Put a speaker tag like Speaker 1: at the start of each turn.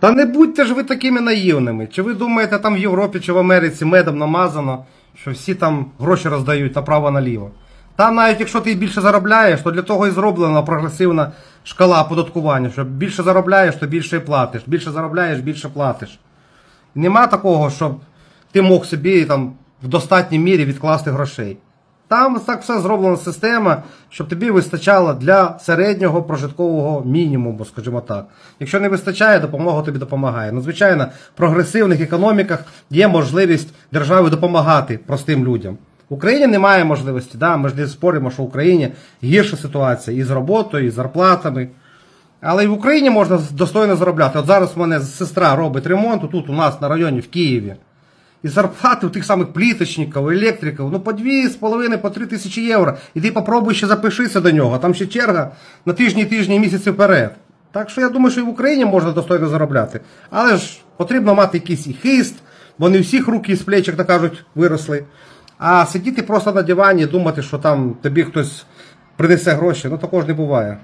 Speaker 1: Та не будьте ж ви такими наївними. Чи ви думаєте, там в Європі чи в Америці медом намазано, що всі там гроші роздають направо-наліво? Там навіть якщо ти більше заробляєш, то для того і зроблена прогресивна шкала оподаткування, що більше заробляєш, то більше і платиш. Більше заробляєш, більше платиш. Нема такого, щоб ти мог собі там в достатній мірі відкласти грошей. Там так все зроблена система, щоб тобі вистачало для середнього прожиткового мінімуму, скажімо так. Якщо не вистачає, допомога тобі допомагає. Ну, звичайно, в прогресивних економіках є можливість держави допомагати простим людям. В Україні немає можливості. Да? Ми ж не споримо, що в Україні гірша ситуація і з роботою, і з зарплатами. Але і в Україні можна достойно заробляти. От зараз в мене сестра робить ремонт тут у нас на районі в Києві. І зарплати у тих самих пліточників, електриків, ну по 2,5, по 3 тисячі євро. І ти попробуй ще запишися до нього. Там ще черга на тижні, тижні, місяці вперед. Так що я думаю, що і в Україні можна достойно заробляти. Але ж потрібно мати якийсь і хист, бо не всіх руки з плечик, так кажуть, виросли. А сидіти просто на дивані думати, що там тобі хтось принесе гроші, ну також не буває.